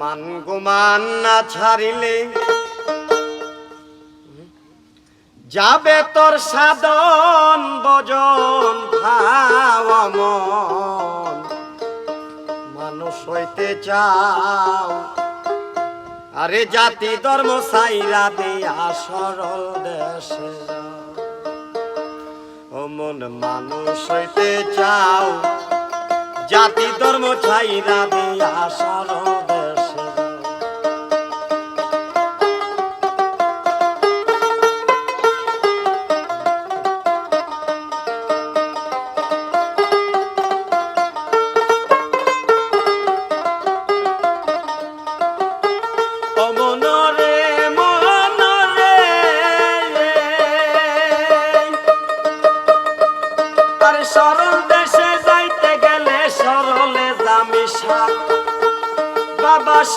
মান গুমান না ছাড়িলে যাবে তোর সাধন বজন মন মানুষ হইতে চাও, আরে জাতি ধর্ম সাইরা দিয়া সরল দেশে। ও মন, মানুষ হইতে চাও, জাতি ধর্ম ছাইরা দিয়া সরল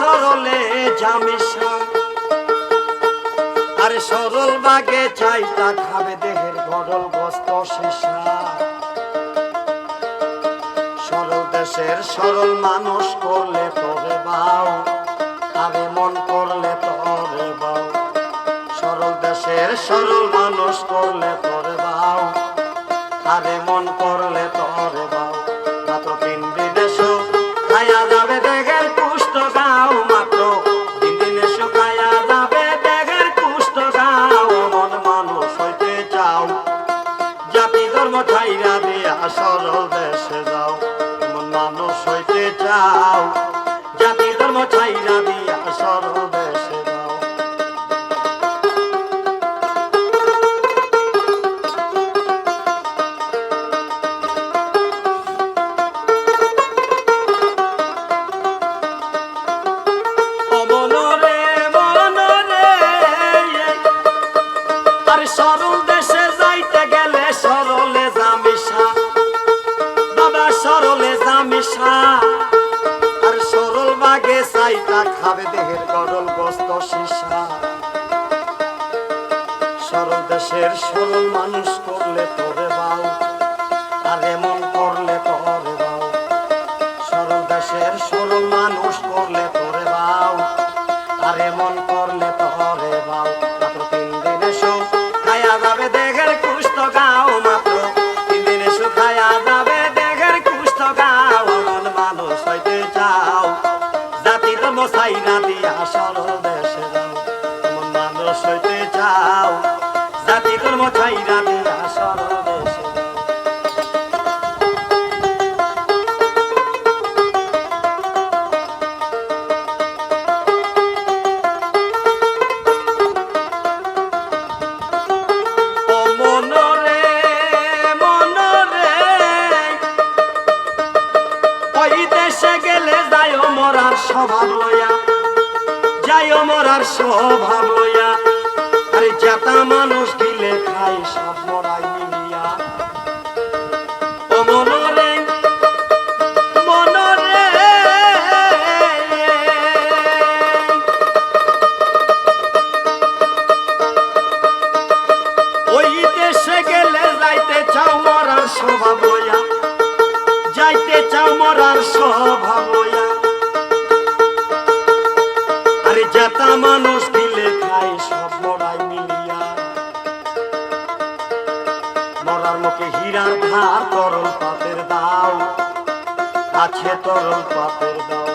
সরলে জামিশা আরে সরল বাগে চাইতা খাবে দেহের গরল বস্ত শিশা সরল দেশের সরল মানুষ করলে পরে বাউ আরে মন করলে তরে বাউ সরল দেশের সরল মানুষ করলে চাও খাবে দেহের গরল বস্ত শিশা সরল সরল মানুষ করলে তোরে দেশে গেলে যাই মরার স্বভাব লইয়া। যাই মরার স্বভাব লইয়া। আরে জাতা মানুষ দিলে খাই আছে তরল পাপের দাও।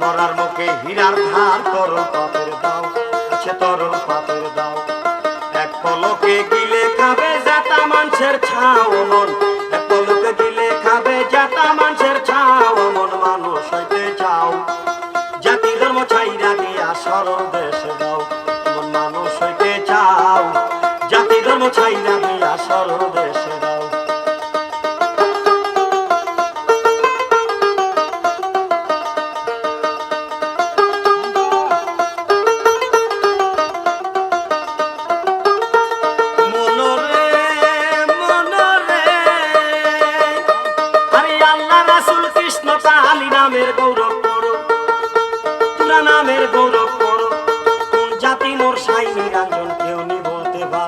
মরার মুখে হীরার ধার তরল পাপের দাও। আছে তরল পাপের দাও। এক পলকে গিলে খাবে জাতা মানুষের ছাও মন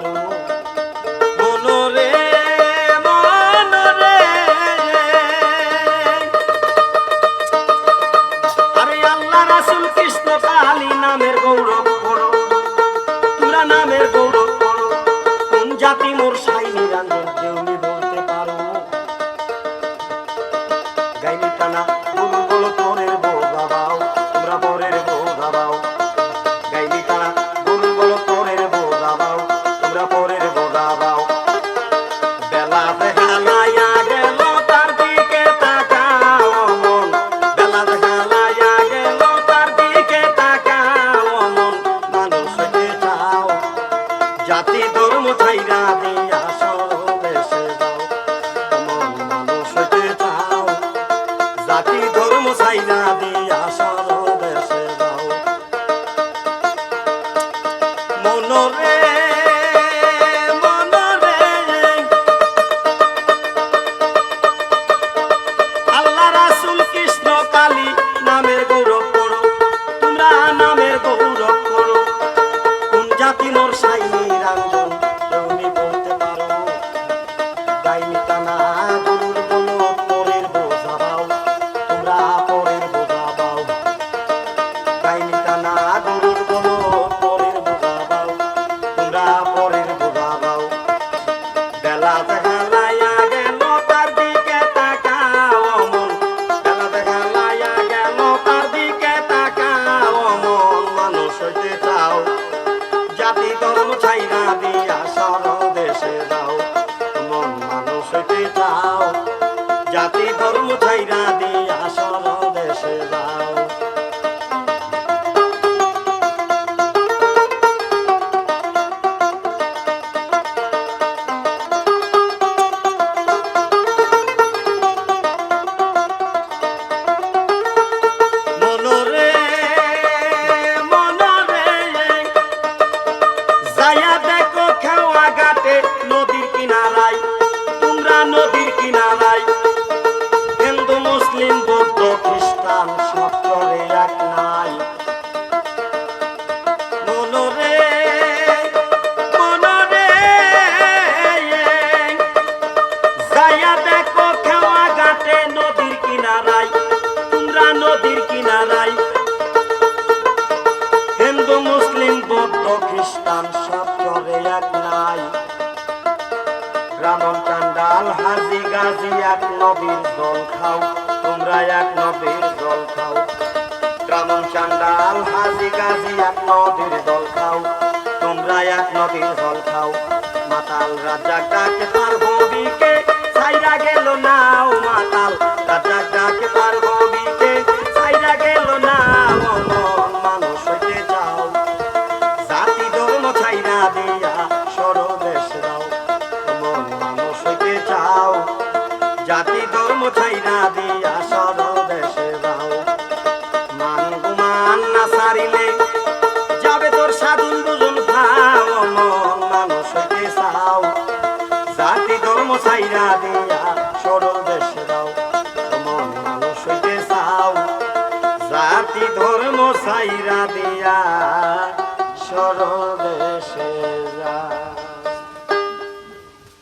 Hallelujah. ধর্ম ছাইরা দিয়া সর দেশে যাও। মন মানুষ চাও। জাতি ধর্ম ছাইরা দিয়া সর খ্রিস্টান সব চলে এক নাই। ব্রাহ্মণ চান্ডাল হাজি গাজি, এক নদীর জল খাও, তোমরা এক নদীর জল খাও। ব্রাহ্মণ চান্ডাল হাজি গাজি, এক নদীর জল খাও, তোমরা এক নদীর জল খাও। মাতাল রাজা ডাকে তার ববিকে ছাইরা গেল নাও মাতাল। রাজা ডাকে তার ববিকে জাতি ধর্ম সাইরা দিয়া সরল দেশে দাও। মন মানুষ হইতে চাও। জাতি ধর্ম সাইরা দিয়া সরল দেশে